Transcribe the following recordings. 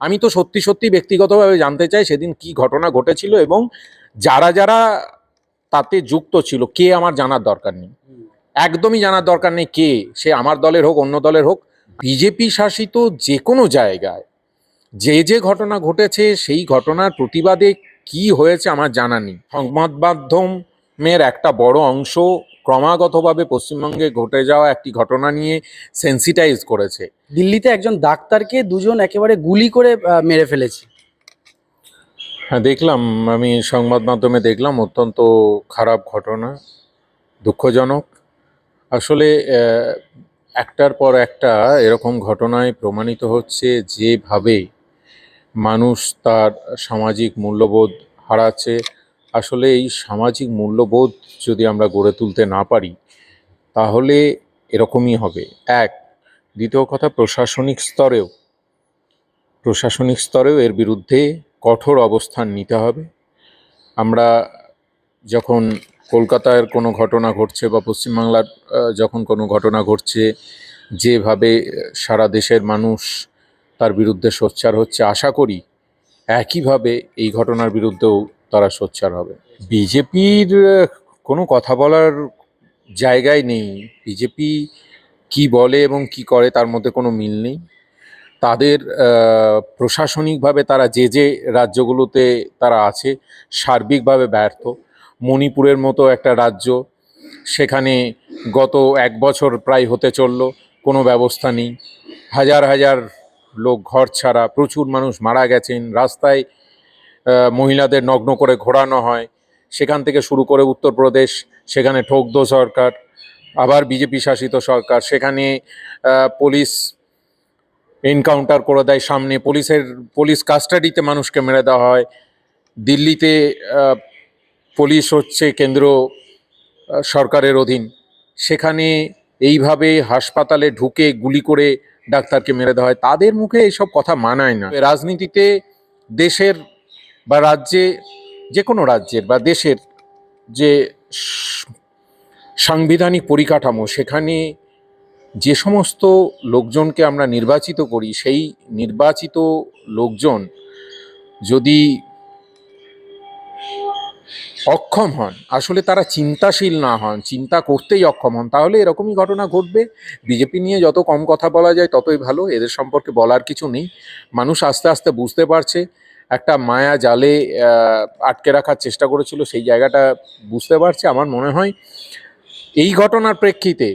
আমি তো সত্যি সত্যি ব্যক্তিগতভাবে জানতে চাই সেদিন কি ঘটনা ঘটেছিল এবং যারা যারা তাতে যুক্ত ছিল, কে আমার জানার দরকার নেই? একদমই জানার দরকার নেই কে, সে আমার দলের হোক, অন্য দলের হোক। বিজেপি শাসিত যে কোনো জায়গায় যে যে ঘটনা ঘটেছে, সেই ঘটনার প্রতিবাদে কি হয়েছে আমার জানা নেই। সংবাদ মাধ্যমের একটা বড় অংশ ক্রমাগতভাবে পশ্চিমবঙ্গে ঘটে যাওয়া একটি ঘটনা নিয়ে সেন্সিটাইজ করেছে। দিল্লিতে একজন ডাক্তারকে দুজন একেবারে গুলি করে মেরে ফেলেছে। হ্যাঁ দেখলাম, আমি সংবাদ মাধ্যমে দেখলাম, অত্যন্ত খারাপ ঘটনা, দুঃখজনক। আসলে একটার পর একটা এরকম ঘটনায় প্রমাণিত হচ্ছে যেভাবে মানুষ তার সামাজিক মূল্যবোধ হারাচ্ছে। আসলে এই সামাজিক মূল্যবোধ যদি আমরা গড়ে তুলতে না পারি, তাহলে এরকমই হবে। এক দ্বিতীয় কথা, প্রশাসনিক স্তরেও। প্রশাসনিক স্তরেও এর বিরুদ্ধে কঠোর অবস্থান নিতে হবে। আমরা যখন কলকাতার কোনো ঘটনা ঘটছে বা পশ্চিমবাংলার যখন কোনো ঘটনা ঘটছে, যেভাবে সারা দেশের মানুষ তার বিরুদ্ধে সোচ্চার হচ্ছে, আশা করি একইভাবে এই ঘটনার বিরুদ্ধেও তারা সোচ্চার হবে। বিজেপির কোনো কথা বলার জায়গায় নেই। বিজেপি কি বলে এবং কি করে তার মধ্যে কোনো মিল নেই। তাদের প্রশাসনিকভাবে তারা যে যে রাজ্যগুলোতে তারা আছে সার্বিকভাবে ব্যর্থ। মণিপুরের মতো একটা রাজ্য সেখানে গত এক বছর প্রায় হতে চলল, কোনো ব্যবস্থা নেই। হাজার হাজার লোক ঘর ছাড়া, প্রচুর মানুষ মারা গেছেন। রাস্তায় মহিলাদের নগ্ন করে ঘোরানো হয়। সেখান থেকে শুরু করে উত্তরপ্রদেশ, সেখানে ঠোকদো সরকার। আবার বিজেপি শাসিত সরকার, সেখানে পুলিশ এনকাউন্টার করে দেয় সামনে। পুলিশের, পুলিশ কাস্টাডিতে মানুষকে মেরে দেওয়া হয়। দিল্লিতে পুলিশ হচ্ছে কেন্দ্র সরকারের অধীন। সেখানে এইভাবে হাসপাতালে ঢুকে গুলি করে ডাক্তারকে মেরে দেওয়া হয়। তাদের মুখে এইসব কথা মানায় না। রাজনীতিতে দেশের বা রাজ্যে, যে কোনো রাজ্যের বা দেশের যে সাংবিধানিক পরিকাঠামো, সেখানে যে সমস্ত লোকজনকে আমরা নির্বাচিত করি, সেই নির্বাচিত লোকজন যদি অক্ষম হন, আসলে তারা চিন্তাশীল না হন, চিন্তা করতেই অক্ষম হন, তাহলে এরকমই ঘটনা ঘটবে। বিজেপি নিয়ে যত কম কথা বলা যায়, ততই ভালো, এদের সম্পর্কে বলার কিছু নেই। মানুষ আস্তে আস্তে বুঝতে পারছে, একটা মায়া জালে আটকে রাখার চেষ্টা করেছিল, সেই জায়গাটা বুঝতে পারছে। আমার মনে হয় এই ঘটনার প্রেক্ষিতে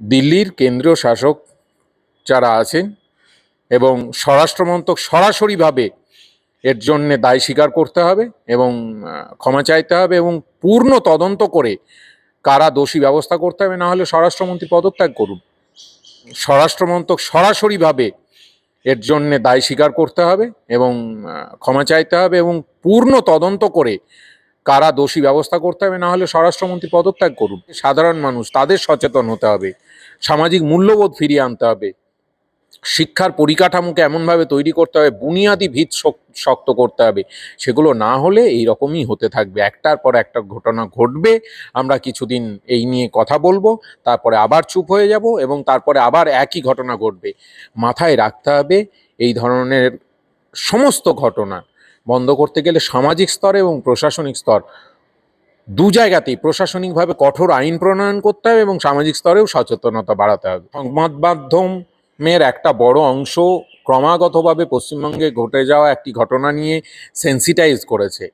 দিল্লির কেন্দ্রীয় শাসক যারা আছেন এবং স্বরাষ্ট্রমন্ত্রক সরাসরিভাবে এর জন্যে দায় স্বীকার করতে হবে এবং ক্ষমা চাইতে হবে এবং পূর্ণ তদন্ত করে কারা দোষী ব্যবস্থা করতে হবে, না হলে স্বরাষ্ট্রমন্ত্রী পদত্যাগ করুন। স্বরাষ্ট্রমন্ত্রক সরাসরিভাবে এর জন্যে দায় স্বীকার করতে হবে এবং ক্ষমা চাইতে হবে এবং পূর্ণ তদন্ত করে কারা দোষী ব্যবস্থা করতে হবে, না হলে স্বরাষ্ট্রমন্ত্রী পদত্যাগ করুন। সাধারণ মানুষ, তাদের সচেতন হতে হবে, সামাজিক মূল্যবোধ ফিরিয়ে আনতে হবে। শিক্ষার পরিকাঠামোকে এমনভাবে তৈরি করতে হবে, বুনিয়াদি ভিত শক্ত করতে হবে। সেগুলো না হলে এই রকমই হতে থাকবে। একটার পর একটা ঘটনা ঘটবে, আমরা কিছুদিন এই নিয়ে কথা বলব, তারপরে আবার চুপ হয়ে যাব এবং তারপরে আবার একই ঘটনা ঘটবে। মাথায় রাখতে হবে, এই ধরনের সমস্ত ঘটনা বন্ধ করতে গেলে সামাজিক স্তর এবং প্রশাসনিক স্তর। দু জায়গাতেই প্রশাসনিকভাবে কঠোর আইন প্রণয়ন করতে হবে এবং সামাজিক স্তরেও সচেতনতা বাড়াতে হবে। সংবাদ মাধ্যমের একটা বড় অংশ ক্রমাগতভাবে পশ্চিমবঙ্গে ঘটে যাওয়া একটি ঘটনা নিয়ে সেন্সিটাইজ করেছে।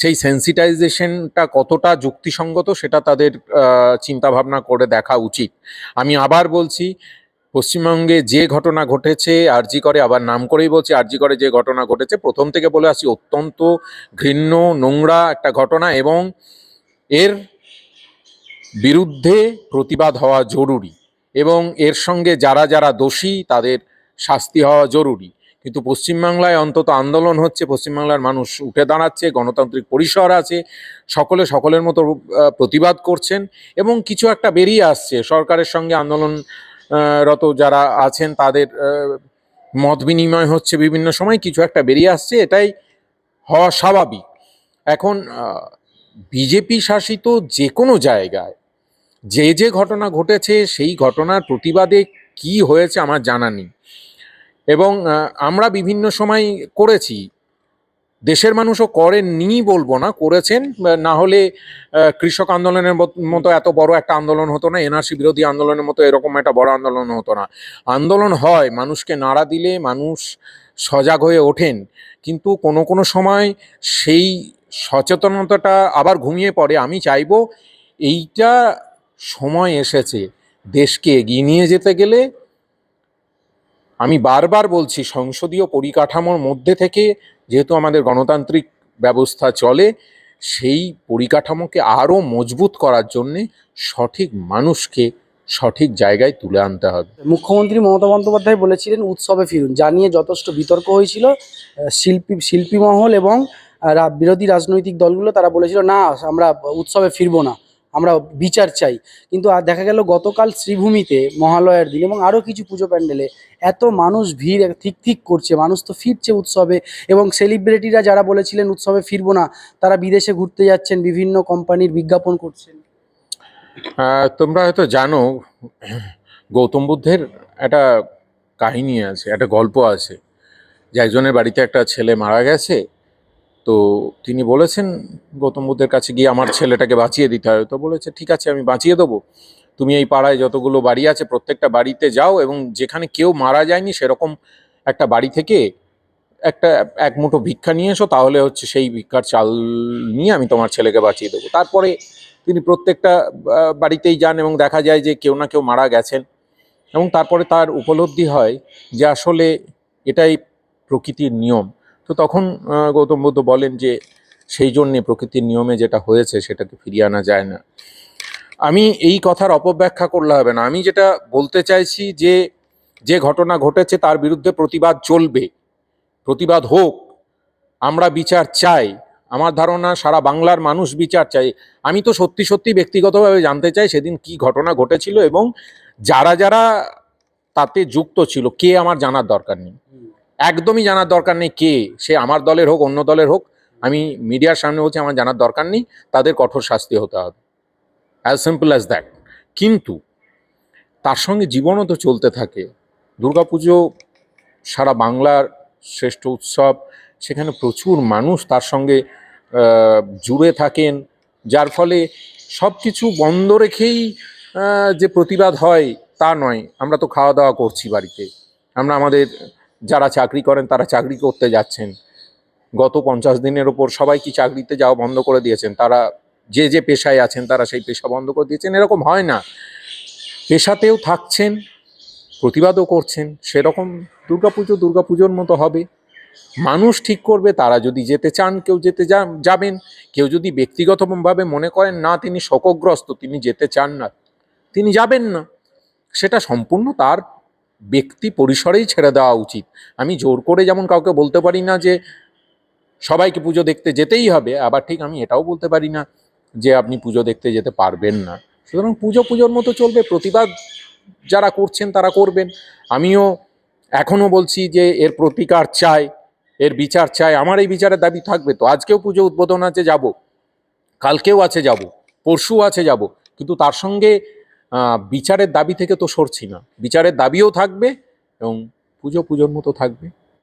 সেই সেন্সিটাইজেশনটা কতটা যুক্তিসঙ্গত সেটা তাদের চিন্তাভাবনা করে দেখা উচিত। আমি আবার বলছি পশ্চিমবঙ্গে যে ঘটনা ঘটেছে, আরজি করে আবার নাম করেই বলছি, আরজি করে যে ঘটনা ঘটেছে, প্রথম থেকে বলে আসি, অত্যন্ত ঘৃণ্য, নোংরা একটা ঘটনা এবং এর বিরুদ্ধে প্রতিবাদ হওয়া জরুরি এবং এর সঙ্গে যারা যারা দোষী, তাদের শাস্তি হওয়া জরুরি। কিন্তু পশ্চিমবাংলায় অন্তত আন্দোলন হচ্ছে, পশ্চিমবাংলার মানুষ উঠে দাঁড়াচ্ছে, গণতান্ত্রিক পরিসর আছে, সকলে সকলের মতো প্রতিবাদ করছেন এবং কিছু একটা বেরিয়ে আসছে। সরকারের সঙ্গে আন্দোলন রত যারা আছেন তাদের মত বিনিময় হচ্ছে বিভিন্ন সময় কিছু একটা বেরিয়ে আসছে, এটাই হওয়া স্বাভাবিক। এখন বিজেপি শাসিত যে কোনো জায়গায় যে যে ঘটনা ঘটেছে, সেই ঘটনার প্রতিবাদে কি হয়েছে আমার জানা নেই। এবং আমরা বিভিন্ন সময় করেছি দেশের মানুষও করেননি বলব না, করেছেন না হলে কৃষক আন্দোলনের মতো এত বড় একটা আন্দোলন হতো না, এনআরসি বিরোধী আন্দোলনের মতো এরকম একটা বড় আন্দোলন হতো না। আন্দোলন হয়, মানুষকে নাড়া দিলে মানুষ সজাগ হয়ে ওঠেন, কিন্তু কোনো কোনো সময় সেই সচেতনতাটা আবার ঘুমিয়ে পড়ে। আমি চাইব এইটা সময় এসেছে দেশকে এগিয়ে নিয়ে যেতে গেলে। আমি বারবার বলছি, সংসদীয় পরিকাঠামোর মধ্যে থেকে যেহেতু আমাদের গণতান্ত্রিক ব্যবস্থা চলে, সেই পরিকাঠামোকে আরও মজবুত করার জন্যে সঠিক মানুষকে সঠিক জায়গায় তুলে আনতে হবে। মুখ্যমন্ত্রী মমতা বন্দ্যোপাধ্যায় বলেছিলেন, উৎসবে ফিরুন। যা নিয়ে যথেষ্ট বিতর্ক হয়েছিল শিল্পী শিল্পী মহল এবং বিরোধী রাজনৈতিক দলগুলো, তারা বলেছিল, না, আমরা উৎসবে ফিরবো না। আমরা বিচার চাই। কিন্তু আর দেখা গেল গতকাল শ্রীভূমিতে, মহালয়ার দিন এবং আরও কিছু পুজো প্যান্ডেলে এত মানুষ ভিড় ঠিক ঠিক করছে, মানুষ তো ফিরছে উৎসবে এবং সেলিব্রিটিরা যারা বলেছিলেন উৎসবে ফিরবো না, তারা বিদেশে ঘুরতে যাচ্ছেন, বিভিন্ন কোম্পানির বিজ্ঞাপন করছেন। তোমরা হয়তো জানো, গৌতম বুদ্ধের একটা কাহিনী আছে, একটা গল্প আছে। যে একজনের বাড়িতে একটা ছেলে মারা গেছে তো তিনি বলেছেন, গৌতম বুদ্ধের কাছে গিয়ে আমার ছেলেটাকে বাঁচিয়ে দিতে হবে তো বলেছে, ঠিক আছে, আমি বাঁচিয়ে দেবো। তুমি এই পাড়ায় যতগুলো বাড়ি আছে, প্রত্যেকটা বাড়িতে যাও এবং যেখানে কেউ মারা যায়নি, সেরকম একটা বাড়ি থেকে একটা, এক মুঠো ভিক্ষা নিয়ে এসো, তাহলে হচ্ছে সেই ভিক্ষার চাল নিয়ে আমি তোমার ছেলেকে বাঁচিয়ে দেবো। তারপরে তিনি প্রত্যেকটা বাড়িতেই যান এবং দেখা যায় যে কেউ না কেউ মারা গেছেন। এবং তারপরে তার উপলব্ধি হয় যে আসলে এটাই প্রকৃতির নিয়ম। তো তখন গৌতম বুদ্ধ বলেন যে সেই জন্যে প্রকৃতির নিয়মে যেটা হয়েছে সেটাকে ফিরিয়ে আনা যায় না। আমি এই কথার অপব্যাখ্যা করলে হবে না। আমি যেটা বলতে চাইছি যে যে ঘটনা ঘটেছে তার বিরুদ্ধে প্রতিবাদ চলবে। প্রতিবাদ হোক, আমরা বিচার চাই। আমার ধারণা সারা বাংলার মানুষ বিচার চাই। আমি তো সত্যি সত্যি ব্যক্তিগতভাবে জানতে চাই সেদিন কি ঘটনা ঘটেছিল এবং যারা যারা তাতে যুক্ত ছিল, কে আমার জানার দরকার নেই? একদমই জানার দরকার নেই কে, সে আমার দলের হোক, অন্য দলের হোক, আমি মিডিয়ার সামনে বলছি আমার জানার দরকার নেই, তাদের কঠোর শাস্তি হতে হবে। অ্যাজ সিম্পল অ্যাজ দ্যাট কিন্তু তার সঙ্গে জীবনও তো চলতে থাকে। দুর্গাপুজো সারা বাংলার শ্রেষ্ঠ উৎসব, সেখানে প্রচুর মানুষ তার সঙ্গে জুড়ে থাকেন, যার ফলে সব কিছু বন্ধ রেখেই যে প্রতিবাদ হয় তা নয়। আমরা তো খাওয়া দাওয়া করছি বাড়িতে। আমরা আমাদের যারা চাকরি করেন, তারা চাকরি করতে যাচ্ছেন। গত পঞ্চাশ দিনের ওপর সবাই কি চাকরিতে যাওয়া বন্ধ করে দিয়েছেন? তারা যে যে পেশায় আছেন, তারা সেই পেশা বন্ধ করে দিয়েছেন? এরকম হয় না। পেশাতেও থাকছেন, প্রতিবাদও করছেন। সেরকম দুর্গাপুজো দুর্গাপুজোর মতো হবে। মানুষ ঠিক করবে, তারা যদি যেতে চান, কেউ যেতে যাবেন। কেউ যদি ব্যক্তিগতভাবে মনে করেন, না, তিনি শোকগ্রস্ত, তিনি যেতে চান না, তিনি যাবেন না। সেটা সম্পূর্ণ তার ব্যক্তি পরিসরেই ছেড়ে দেওয়া উচিত। আমি জোর করে যেমন কাউকে বলতে পারি না যে, সবাইকে পুজো দেখতে যেতেই হবে, আবার ঠিক আমি এটাও বলতে পারি না যে, আপনি পুজো দেখতে যেতে পারবেন না। সুতরাং পুজো পুজোর মতো চলবে, প্রতিবাদ যারা করছেন তারা করবেন। আমিও এখনও বলছি যে, এর প্রতিকার চাই, এর বিচার চাই, আমার এই বিচারের দাবি থাকবে তো। আজকেও পুজো উদ্বোধন আছে, যাব। কালকেও আছে, যাব। পরশু আছে, যাব। কিন্তু তার সঙ্গে বিচারের দাবি থেকে তো সরছি না। বিচারের দাবিও থাকবে এবং পুজো পুজোর মতো থাকবে।